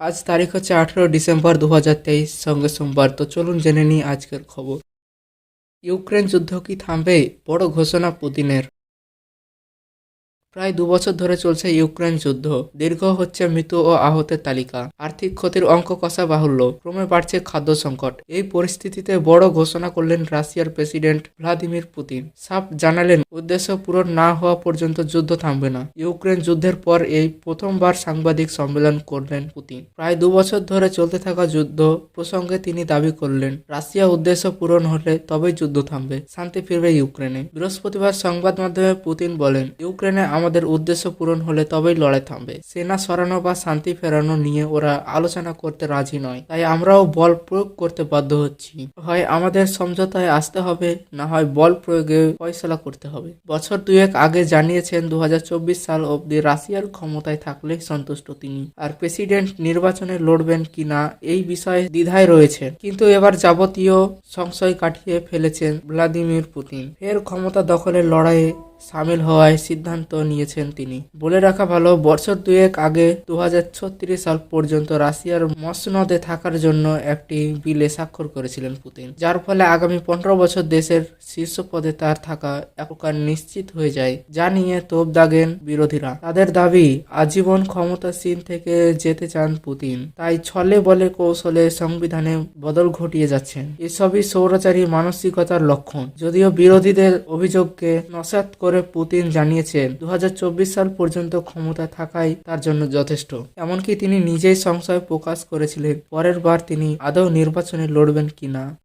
আজ তারিখ হচ্ছে আঠেরো ডিসেম্বর দু হাজার তেইশ, সঙ্গে সোমবার। তো চলুন জেনে নিই আজকের খবর। ইউক্রেন যুদ্ধ কি থামবে? বড় ঘোষণা পুতিনের। প্রায় দু বছর ধরে চলছে ইউক্রেন যুদ্ধ। দীর্ঘ হচ্ছে মৃত ও আহতের তালিকা। আর্থিক ক্ষতির অঙ্ক কষা বাহুল্য। ক্রমে বাড়ছে খাদ্য সংকট। এই পরিস্থিতিতে বড় ঘোষণা করলেন রাশিয়ার প্রেসিডেন্ট ভ্লাদিমির পুতিন। সাফ জানালেন, উদ্দেশ্য পূরণ না হওয়া পর্যন্ত যুদ্ধ থামবে না। ইউক্রেন যুদ্ধের পর এই প্রথমবার সাংবাদিক সম্মেলন করলেন পুতিন। প্রায় দু বছর ধরে চলতে থাকা যুদ্ধ প্রসঙ্গে তিনি দাবি করলেন, রাশিয়া উদ্দেশ্য পূরণ হলে তবেই যুদ্ধ থামবে। শান্তি ফিরবে ইউক্রেনে। বৃহস্পতিবার সংবাদ মাধ্যমে পুতিন বলেন, ইউক্রেনে আমাদের উদ্দেশ্য পূরণ হলে তবেই লড়াই থামবে। সেনা সরানো বা শান্তি ফেরানো নিয়ে ওরা আলোচনা করতে রাজি নয়। তাই আমরাও বল প্রয়োগ করতে বাধ্য হচ্ছি। হয় আমাদের সমঝোতায় আসতে হবে, না হয় বল প্রয়োগে ফয়সলা করতে হবে। বছর দুয়েক আগে জানিয়েছেন দু হাজার চব্বিশ সাল অবধি রাশিয়ার ক্ষমতায় থাকলেই সন্তুষ্ট তিনি। আর প্রেসিডেন্ট নির্বাচনে লড়বেন কিনা এই বিষয়ে দ্বিধায় রয়েছেন। কিন্তু এবার যাবতীয় সংশয় কাটিয়ে ফেলেছেন ভ্লাদিমির পুতিন। ফের ক্ষমতা দখলের লড়াইয়ে সামিল হওয়ায় সিদ্ধান্ত নিয়েছেন তিনি। বলে রাখা ভালো, বছর দুয়েক আগে দুহাজার ছত্রিশ সাল পর্যন্ত রাশিয়ার মসনদে থাকার জন্য একটি বিলে স্বাক্ষর করেছিলেন পুতিন। যার ফলে আগামী পনেরো বছর দেশের শীর্ষ পদে তার থাকা এক প্রকার নিশ্চিত হয়ে যায়, যা নিয়ে তোপ দাগেন বিরোধীরা। তাদের দাবি, আজীবন ক্ষমতাসীন থেকে যেতে চান পুতিন। তাই ছলে বলে কৌশলে সংবিধানে বদল ঘটিয়ে যাচ্ছেন। এসবই সৌরাচারী মানসিকতার লক্ষণ। যদিও বিরোধীদের অভিযোগকে নসাত করে পুতিন জানিয়েছেন দু হাজার চব্বিশ সাল পর্যন্ত ক্ষমতা থাকাই তার জন্য যথেষ্ট। এমনকি তিনি নিজেই সংশয় প্রকাশ করেছিলেন, পরের বার তিনি আদৌ নির্বাচনে লড়বেন কিনা।